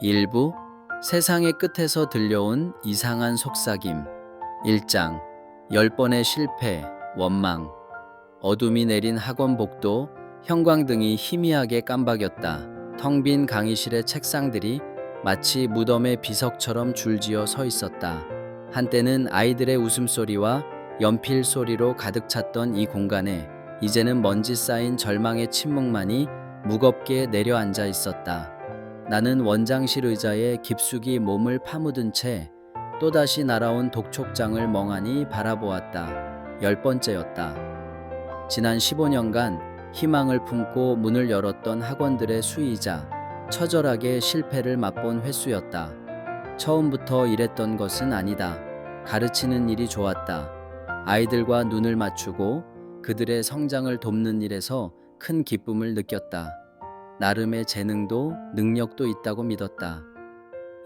일부 세상의 끝에서 들려온 이상한 속삭임 1장 10번의 실패, 원망 어둠이 내린 학원 복도 형광등이 희미하게 깜박였다. 텅 빈 강의실의 책상들이 마치 무덤의 비석처럼 줄지어 서 있었다. 한때는 아이들의 웃음소리와 연필 소리로 가득 찼던 이 공간에 이제는 먼지 쌓인 절망의 침묵만이 무겁게 내려앉아 있었다. 나는 원장실 의자에 깊숙이 몸을 파묻은 채 또다시 날아온 독촉장을 멍하니 바라보았다. 열 번째였다. 지난 15년간 희망을 품고 문을 열었던 학원들의 수의자, 처절하게 실패를 맛본 횟수였다. 처음부터 이랬던 것은 아니다. 가르치는 일이 좋았다. 아이들과 눈을 맞추고 그들의 성장을 돕는 일에서 큰 기쁨을 느꼈다. 나름의 재능도 능력도 있다고 믿었다.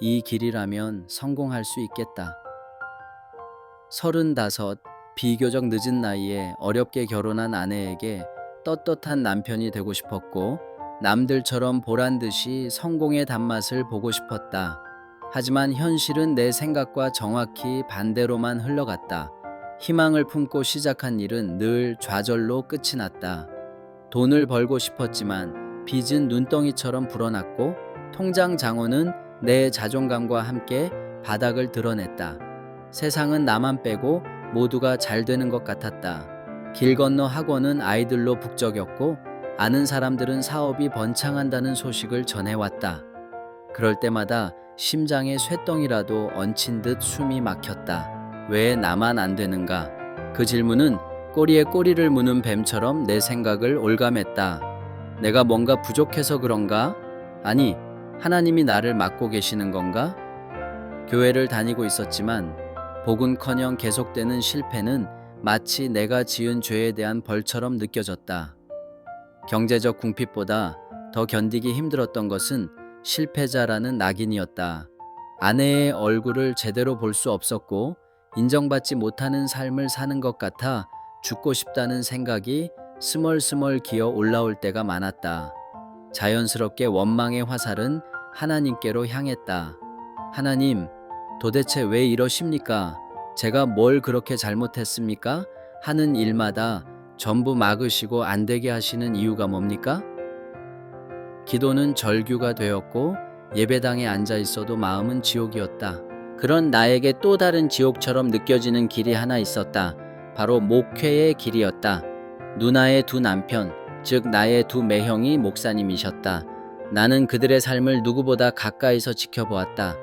이 길이라면 성공할 수 있겠다. 서른다섯, 비교적 늦은 나이에 어렵게 결혼한 아내에게 떳떳한 남편이 되고 싶었고, 남들처럼 보란 듯이 성공의 단맛을 보고 싶었다. 하지만 현실은 내 생각과 정확히 반대로만 흘러갔다. 희망을 품고 시작한 일은 늘 좌절로 끝이 났다. 돈을 벌고 싶었지만 빚은 눈덩이처럼 불어났고 통장 장어는 내 자존감과 함께 바닥을 드러냈다. 세상은 나만 빼고 모두가 잘 되는 것 같았다. 길 건너 학원은 아이들로 북적였고 아는 사람들은 사업이 번창한다는 소식을 전해왔다. 그럴 때마다 심장에 쇠덩이라도 얹힌 듯 숨이 막혔다. 왜 나만 안 되는가? 그 질문은 꼬리에 꼬리를 무는 뱀처럼 내 생각을 올감했다. 내가 뭔가 부족해서 그런가? 아니, 하나님이 나를 막고 계시는 건가? 교회를 다니고 있었지만 복은커녕 계속되는 실패는 마치 내가 지은 죄에 대한 벌처럼 느껴졌다. 경제적 궁핍보다 더 견디기 힘들었던 것은 실패자라는 낙인이었다. 아내의 얼굴을 제대로 볼 수 없었고 인정받지 못하는 삶을 사는 것 같아 죽고 싶다는 생각이 스멀스멀 기어 올라올 때가 많았다. 자연스럽게 원망의 화살은 하나님께로 향했다. 하나님, 도대체 왜 이러십니까? 제가 뭘 그렇게 잘못했습니까? 하는 일마다 전부 막으시고 안 되게 하시는 이유가 뭡니까? 기도는 절규가 되었고 예배당에 앉아 있어도 마음은 지옥이었다. 그런 나에게 또 다른 지옥처럼 느껴지는 길이 하나 있었다. 바로 목회의 길이었다. 누나의 두 남편, 즉 나의 두 매형이 목사님이셨다. 나는 그들의 삶을 누구보다 가까이서 지켜보았다.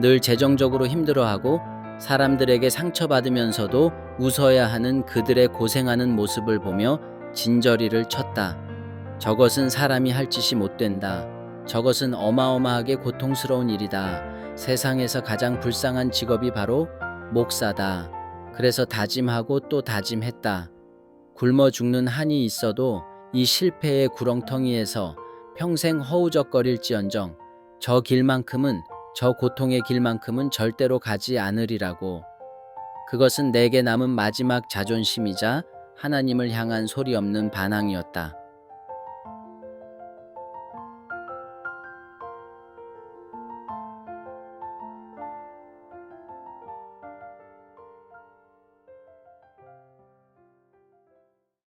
늘 재정적으로 힘들어하고 사람들에게 상처받으면서도 웃어야 하는 그들의 고생하는 모습을 보며 진저리를 쳤다. 저것은 사람이 할 짓이 못 된다. 저것은 어마어마하게 고통스러운 일이다. 세상에서 가장 불쌍한 직업이 바로 목사다. 그래서 다짐하고 또 다짐했다. 굶어 죽는 한이 있어도 이 실패의 구렁텅이에서 평생 허우적거릴지언정 저 길만큼은 저 고통의 길만큼은 절대로 가지 않으리라고. 그것은 내게 남은 마지막 자존심이자 하나님을 향한 소리 없는 반항이었다.